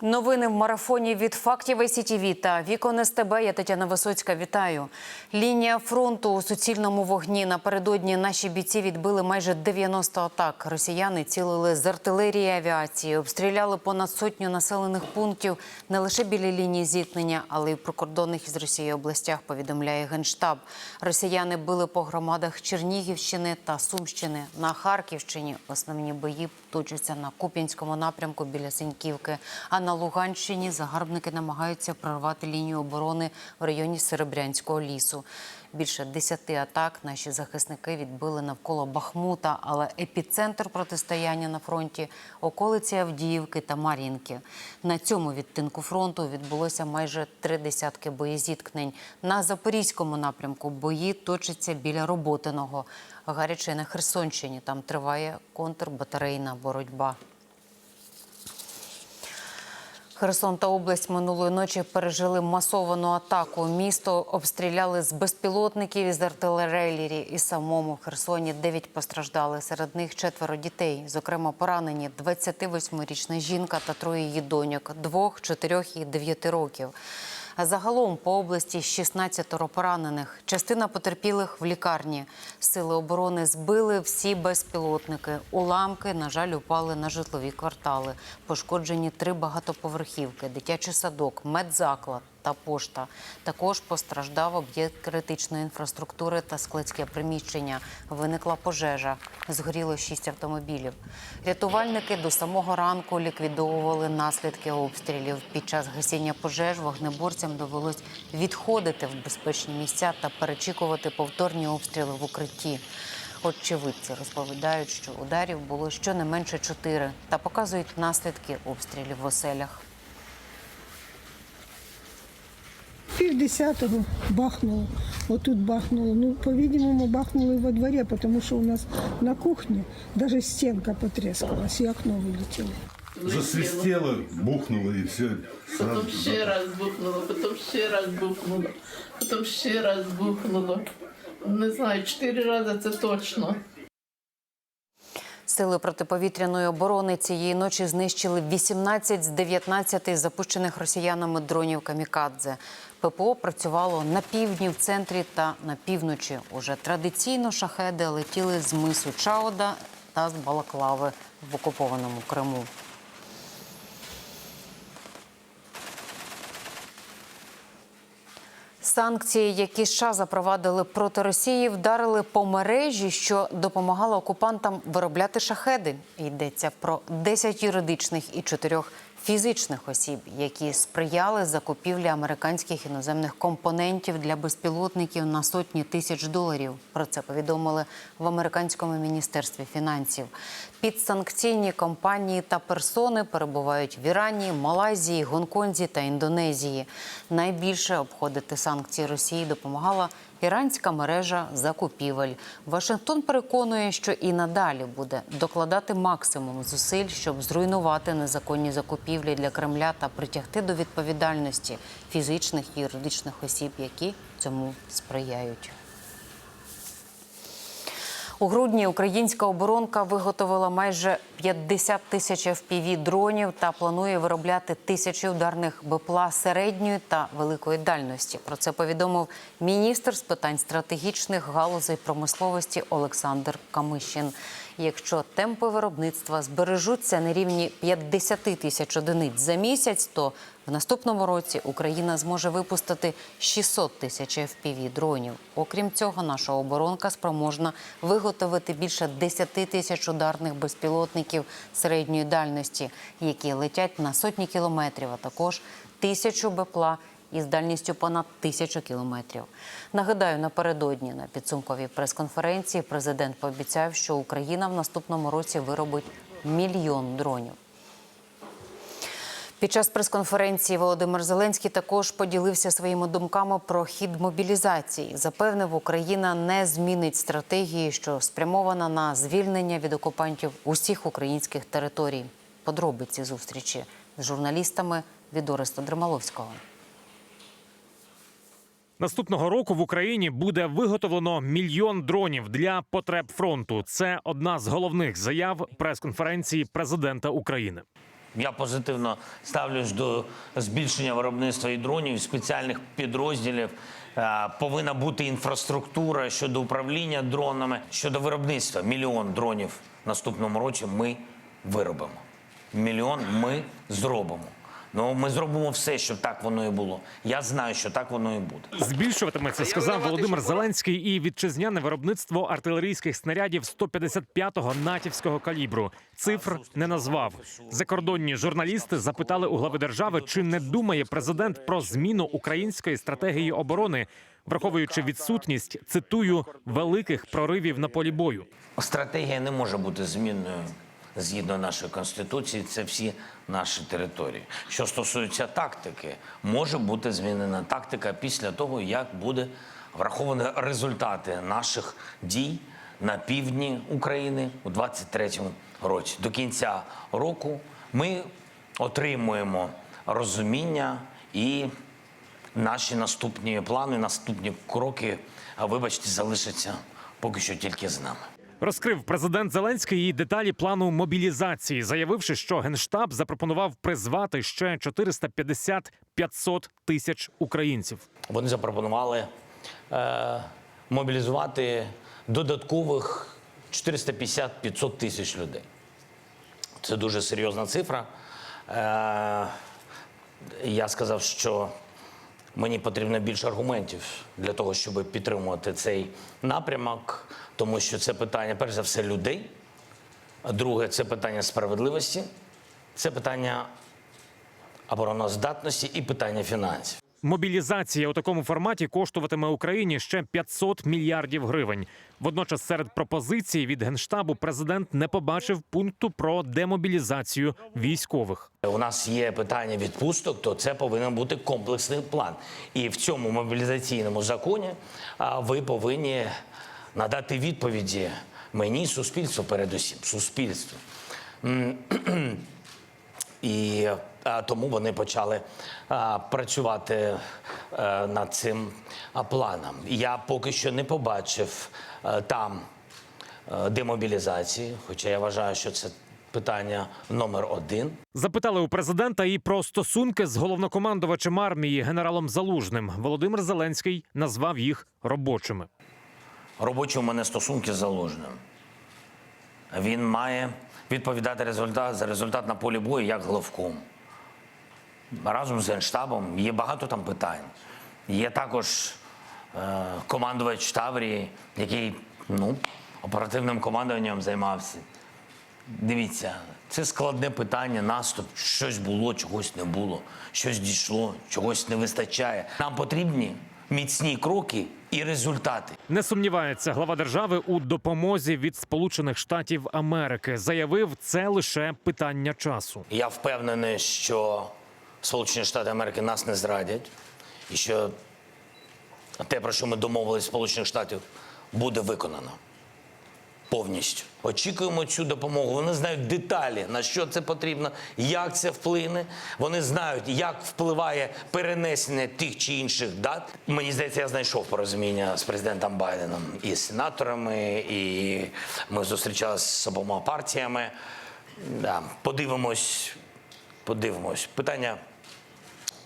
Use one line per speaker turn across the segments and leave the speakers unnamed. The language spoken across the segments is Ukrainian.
Новини в марафоні від фактів СІТІВІ та Вікон СТБ. Я Тетяна Висоцька. Вітаю. Лінія фронту у суцільному вогні. Напередодні наші бійці відбили майже 90 атак. Росіяни цілили з артилерії авіації, обстріляли понад сотню населених пунктів не лише біля лінії зіткнення, але й в прикордонних із Росією областях. Повідомляє генштаб. Росіяни били по громадах Чернігівщини та Сумщини. На Харківщині основні бої точаться на Куп'янському напрямку біля Синьківки. А на Луганщині загарбники намагаються прорвати лінію оборони в районі Серебрянського лісу. Більше десяти атак наші захисники відбили навколо Бахмута, але епіцентр протистояння на фронті околиці Авдіївки та Мар'їнки. На цьому відтинку фронту відбулося майже три десятки боєзіткнень. На запорізькому напрямку бої точаться біля Роботиного. Гаряче на Херсонщині. Там триває контрбатарейна боротьба. Херсон та область минулої ночі пережили масовану атаку. Місто обстріляли з безпілотників із артилерії. І самому в Херсоні дев'ять постраждали. Серед них четверо дітей. Зокрема, поранені 28-річна жінка та троє її доньок двох, чотирьох і дев'яти років. Загалом по області 16 поранених. Частина потерпілих в лікарні. Сили оборони збили всі безпілотники. Уламки, на жаль, упали на житлові квартали. Пошкоджені три багатоповерхівки, дитячий садок, медзаклад та пошта. Також постраждав об'єкт критичної інфраструктури та складське приміщення. Виникла пожежа. Згоріло шість автомобілів. Рятувальники до самого ранку ліквідовували наслідки обстрілів. Під час гасіння пожеж вогнеборцям довелось відходити в безпечні місця та перечікувати повторні обстріли в укритті. Очевидці розповідають, що ударів було щонайменше чотири та показують наслідки обстрілів в оселях.
Пів десятого бахнуло. Отут бахнуло. Ну, по-видимому, бахнуло во дворе, потому что у нас на кухне даже стенка потрескалась, и окно вылетело.
Засвистело, бухнуло и все.
Потім ще раз бухнуло, потім ще раз бухнуло, потім ще раз бухнуло. Не знаю, чотири рази це точно.
Сили протиповітряної оборони цієї ночі знищили 18 з 19 запущених росіянами дронів камікадзе. ППО працювало на півдні, в центрі та на півночі. Уже традиційно шахеди летіли з мису Чауда та з Балаклави в окупованому Криму. Санкції, які США запровадили проти Росії, вдарили по мережі, що допомагала окупантам виробляти шахеди. Йдеться про 10 юридичних і 4 фізичних осіб, які сприяли закупівлі американських іноземних компонентів для безпілотників на сотні тисяч доларів. Про це повідомили в американському міністерстві фінансів. Підсанкційні компанії та персони перебувають в Ірані, Малайзії, Гонконзі та Індонезії. Найбільше обходити санкції Росії допомагала іранська мережа закупівель. Вашингтон переконує, що і надалі буде докладати максимум зусиль, щоб зруйнувати незаконні закупівлі для Кремля та притягти до відповідальності фізичних і юридичних осіб, які цьому сприяють. У грудні українська оборонка виготовила майже 50 тисяч fpv дронів та планує виробляти тисячі ударних БПЛА середньої та великої дальності. Про це повідомив міністр з питань стратегічних галузей промисловості Олександр Камишин. Якщо темпи виробництва збережуться на рівні 50 тисяч одиниць за місяць, то в наступному році Україна зможе випустити 600 тисяч fpv дронів. Окрім цього, наша оборонка спроможна виготовити більше 10 тисяч ударних безпілотників середньої дальності, які летять на сотні кілометрів, а також тисячу БПЛА із дальністю понад тисячу кілометрів. Нагадаю, напередодні на підсумковій прес-конференції президент пообіцяв, що Україна в наступному році виробить мільйон дронів. Під час прес-конференції Володимир Зеленський також поділився своїми думками про хід мобілізації. Запевнив, Україна не змінить стратегії, що спрямована на звільнення від окупантів усіх українських територій. Подробиці зустрічі з журналістами від Ореста Дремаловського.
Наступного року в Україні буде виготовлено мільйон дронів для потреб фронту. Це одна з головних заяв прес-конференції президента України.
Я позитивно ставлюсь до збільшення виробництва і дронів, спеціальних підрозділів. Е, Повинна бути інфраструктура щодо управління дронами, щодо виробництва. Мільйон дронів наступному році ми виробимо. Мільйон ми зробимо. Ну, ми зробимо все, щоб так воно і було. Я знаю, що так воно і буде.
Збільшуватиметься, сказав Володимир Зеленський, і вітчизняне виробництво артилерійських снарядів 155-го натівського калібру. Цифр не назвав. Закордонні журналісти запитали у глави держави, чи не думає президент про зміну української стратегії оборони, враховуючи відсутність цитую великих проривів на полі бою.
Стратегія не може бути змінною згідно нашої конституції. Це всі наші території. Що стосується тактики, може бути змінена тактика після того, як буде враховані результати наших дій на півдні України у 23-му році. До кінця року ми отримуємо розуміння і наші наступні плани, наступні кроки, вибачте, залишаться поки що тільки з нами.
Розкрив президент Зеленський і деталі плану мобілізації, заявивши, що генштаб запропонував призвати ще 450-500 тисяч українців.
Вони запропонували е, мобілізувати додаткових 450-500 тисяч людей. Це дуже серйозна цифра. Е, я сказав, що мені потрібно більше аргументів для того, щоб підтримувати цей напрямок, тому що це питання, перш за все, людей. А Друге, це питання справедливості, це питання обороноздатності і питання фінансів.
Мобілізація у такому форматі коштуватиме Україні ще 500 мільярдів гривень. Водночас, серед пропозицій від генштабу президент не побачив пункту про демобілізацію військових.
У нас є питання відпусток, то це повинен бути комплексний план. І в цьому мобілізаційному законі ви повинні надати відповіді мені, суспільству, передусім, суспільству. І тому вони почали працювати над цим планом. Я поки що не побачив там демобілізації, хоча я вважаю, що це питання номер один.
Запитали у президента і про стосунки з головнокомандувачем армії генералом Залужним. Володимир Зеленський назвав їх робочими.
Робочі у мене стосунки з заложним. Він має відповідати результат за результат на полі бою як главком. Разом з Генштабом є багато там питань. Є також е, командувач Таврії, який ну, оперативним командуванням займався. Дивіться, це складне питання, наступ. Щось було, чогось не було, щось дійшло, чогось не вистачає. Нам потрібні міцні кроки і результати.
Не сумнівається глава держави у допомозі від Сполучених Штатів Америки. Заявив, це лише питання часу.
Я впевнений, що Сполучені Штати Америки нас не зрадять, і що те, про що ми домовилися Сполучених Штатів, буде виконано повністю. Очікуємо цю допомогу. Вони знають деталі, на що це потрібно, як це вплине. Вони знають, як впливає перенесення тих чи інших дат. Мені здається, я знайшов порозуміння з президентом Байденом і з сенаторами, і ми зустрічалися з обома партіями. Да, подивимось, подивимось. Питання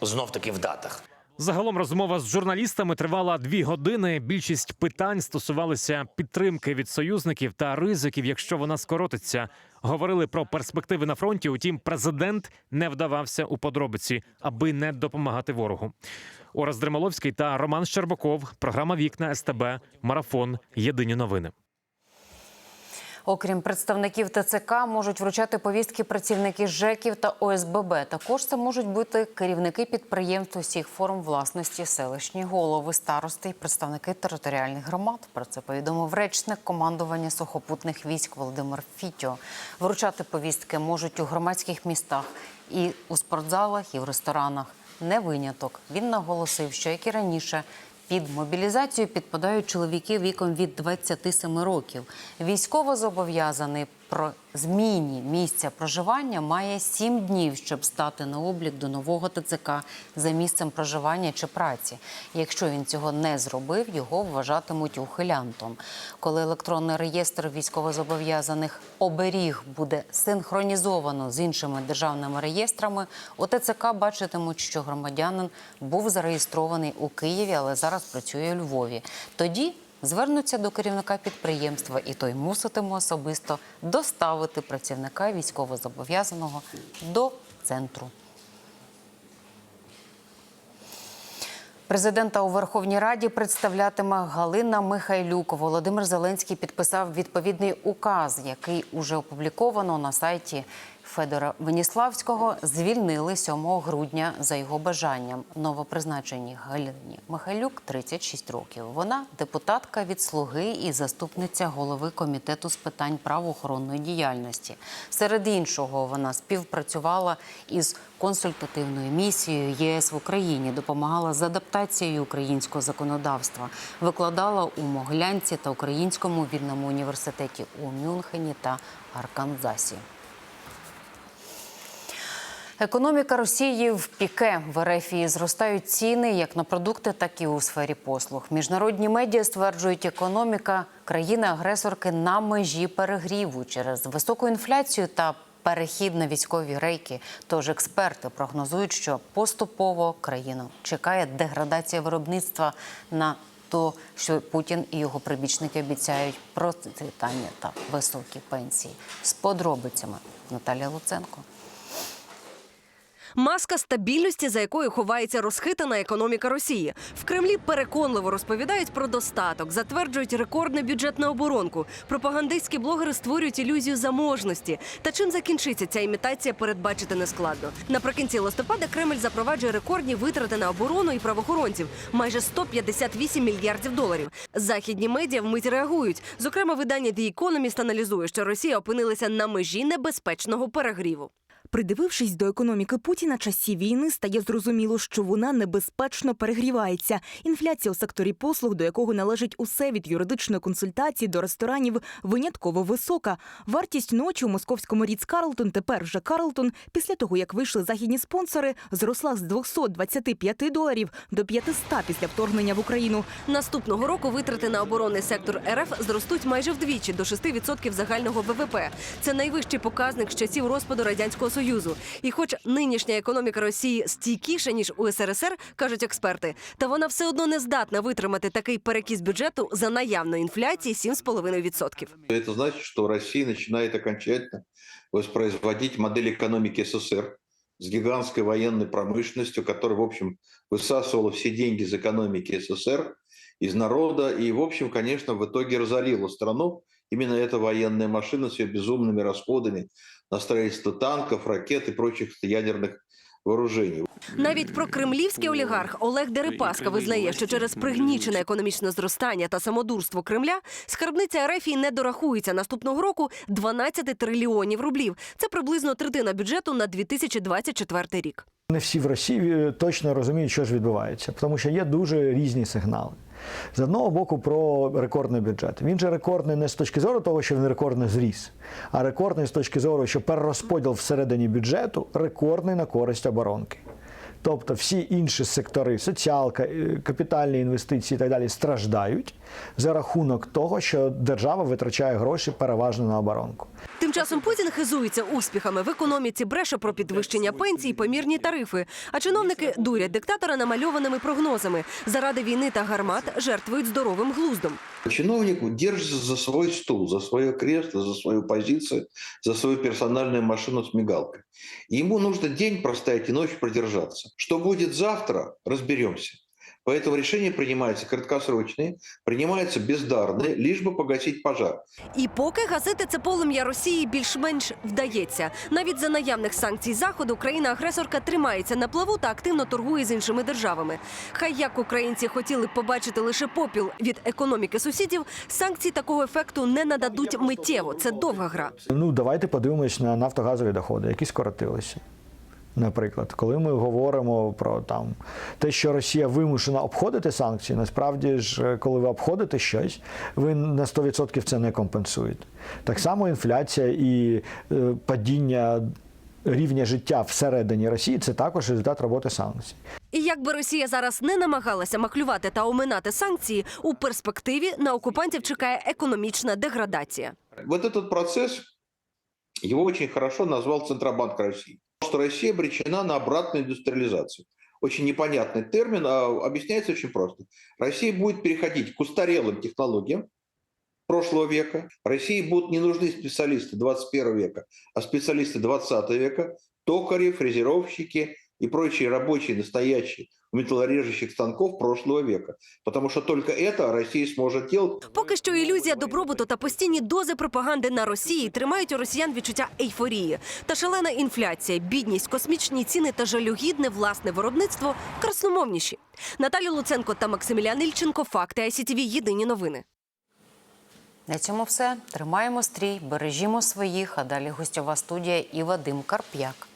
знов таки в датах.
Загалом розмова з журналістами тривала дві години. Більшість питань стосувалися підтримки від союзників та ризиків, якщо вона скоротиться. Говорили про перспективи на фронті. Утім, президент не вдавався у подробиці, аби не допомагати ворогу. Ораз Дремоловський та Роман Щербаков. Програма Вікна СТБ. Марафон. Єдині новини.
Окрім представників ТЦК, можуть вручати повістки працівники ЖЕКів та ОСББ. Також це можуть бути керівники підприємств усіх форм власності, селищні голови, старости і представники територіальних громад. Про це повідомив речник командування сухопутних військ Володимир Фітьо. Вручати повістки можуть у громадських містах і у спортзалах, і в ресторанах. Не виняток. Він наголосив, що як і раніше. Під мобілізацію підпадають чоловіки віком від 27 років. Військово зобов'язаний про зміні місця проживання має сім днів, щоб стати на облік до нового ТЦК за місцем проживання чи праці. Якщо він цього не зробив, його вважатимуть ухилянтом. Коли електронний реєстр військовозобов'язаних оберіг буде синхронізовано з іншими державними реєстрами, у ТЦК бачитимуть, що громадянин був зареєстрований у Києві, але зараз працює у Львові. Тоді звернуться до керівника підприємства, і той муситиме особисто доставити працівника військовозобов'язаного до центру. Президента у Верховній Раді представлятиме Галина Михайлюк. Володимир Зеленський підписав відповідний указ, який уже опубліковано на сайті Федора Веніславського. Звільнили 7 грудня за його бажанням. Новопризначеній Галині Михайлюк 36 років. Вона депутатка від слуги і заступниця голови комітету з питань правоохоронної діяльності. Серед іншого, вона співпрацювала із консультативною місією ЄС в Україні, допомагала з адаптацією українського законодавства, викладала у Моглянці та Українському вільному університеті у Мюнхені та Арканзасі. Економіка Росії в піке в Ерефії зростають ціни як на продукти, так і у сфері послуг. Міжнародні медіа стверджують, економіка країни-агресорки на межі перегріву через високу інфляцію та перехід на військові рейки. Тож експерти прогнозують, що поступово країну чекає деградація виробництва на то, що Путін і його прибічники обіцяють процвітання та високі пенсії. З подробицями Наталія Луценко.
Маска стабільності, за якою ховається розхитана економіка Росії. В Кремлі переконливо розповідають про достаток, затверджують рекордний бюджет на оборонку. Пропагандистські блогери створюють ілюзію заможності. Та чим закінчиться ця імітація, передбачити нескладно. Наприкінці листопада Кремль запроваджує рекордні витрати на оборону і правоохоронців майже 158 мільярдів доларів. Західні медіа вмить реагують. Зокрема, видання The Economist аналізує, що Росія опинилася на межі небезпечного перегріву.
Придивившись до економіки Путіна часів війни, стає зрозуміло, що вона небезпечно перегрівається. Інфляція у секторі послуг, до якого належить усе від юридичної консультації до ресторанів, винятково висока. Вартість ночі у московському Ріц Карлтон, тепер вже Карлтон, після того як вийшли західні спонсори, зросла з 225 доларів до 500 після вторгнення в Україну.
Наступного року витрати на оборонний сектор РФ зростуть майже вдвічі до 6% загального ВВП. Це найвищий показник з часів розпаду радянського союзу. І, хоч нинішня економіка Росії стійкіша ніж у СРСР, кажуть експерти, та вона все одно не здатна витримати такий перекіс бюджету за наявної інфляції 7,5%.
Это значит, что Россия начинает окончательно воспроизводить модель экономики СССР с гигантской военной промышленностью, которая, в общем, высасывала все деньги из экономики СССР, из народа, и, в общем, конечно, в итоге разорила страну. Именно эта военная машина с ее безумными расходами на строительство танков, ракет и прочих ядерных вооружений.
Навіть про кремлівський олігарх Олег Дерипаска визнає, що через пригнічене економічне зростання та самодурство Кремля скарбниця РФ не дорахується наступного року 12 трильйонів рублів. Це приблизно третина бюджету на 2024 рік.
Не всі в Росії е, точно розуміють, що ж відбувається, тому що є дуже різні сигнали. З одного боку, про рекордний бюджет. Він же рекордний не з точки зору того, що він рекордно зріс, а рекордний з точки зору, що перерозподіл всередині бюджету рекордний на користь оборонки. Тобто всі інші сектори, соціалка, е, капітальні інвестиції і так далі, страждають за рахунок того, що держава витрачає гроші переважно на оборонку.
Тим часом Путін хизується успіхами в економіці, бреше про підвищення пенсій, помірні тарифи. А чиновники дурять диктатора намальованими прогнозами. Заради війни та гармат жертвують здоровим глуздом.
Чиновник держится за свой стул, за свое кресло, за свою позицию, за свою персональную машину с мигалкой. Ему нужно день простоять и ночь продержаться. Что будет завтра, разберемся. Поэтому решения принимаются краткосрочные, принимаются бездарные, лишь бы погасить пожар.
І поки гасити це полум'я Росії більш-менш вдається. Навіть за наявних санкцій заходу країна-агресорка тримається на плаву та активно торгує з іншими державами. Хай як українці хотіли б побачити лише попіл від економіки сусідів, санкції такого ефекту не нададуть миттєво. Це довга гра.
Ну, давайте подивимось на нафтогазові доходи, які скоротилися. Наприклад, коли ми говоримо про там те, що Росія вимушена обходити санкції, насправді ж, е, коли ви обходите щось, ви на 100% це не компенсуєте. Так само інфляція і е, падіння рівня життя всередині Росії це також результат роботи санкцій.
І як би Росія зараз не намагалася маклювати та оминати санкції, у перспективі на окупантів чекає економічна деградація.
Вот этот процесс, его очень хорошо назвал Центробанк России. Что Россия обречена на обратную индустриализацию. Очень непонятный термин, а объясняется очень просто. Россия будет переходить к устарелым технологиям прошлого века. России будут не нужны специалисты 21 века, а специалисты 20 века, токари, фрезеровщики и прочие рабочие, настоящие у металлорежущих станков прошлого века. Потому что только это Россия сможет делать
Поки що ілюзія добробуту та постійні дози пропаганди на Росії тримають у росіян відчуття ейфорії. Та шалена інфляція, бідність, космічні ціни та жалюгідне власне виробництво красномовніші. Наталя Луценко та Максимілян Ільченко. Факти ICTV. Єдині новини.
На цьому все. Тримаємо стрій, бережімо своїх. А далі гостьова студія і Вадим Карп'як.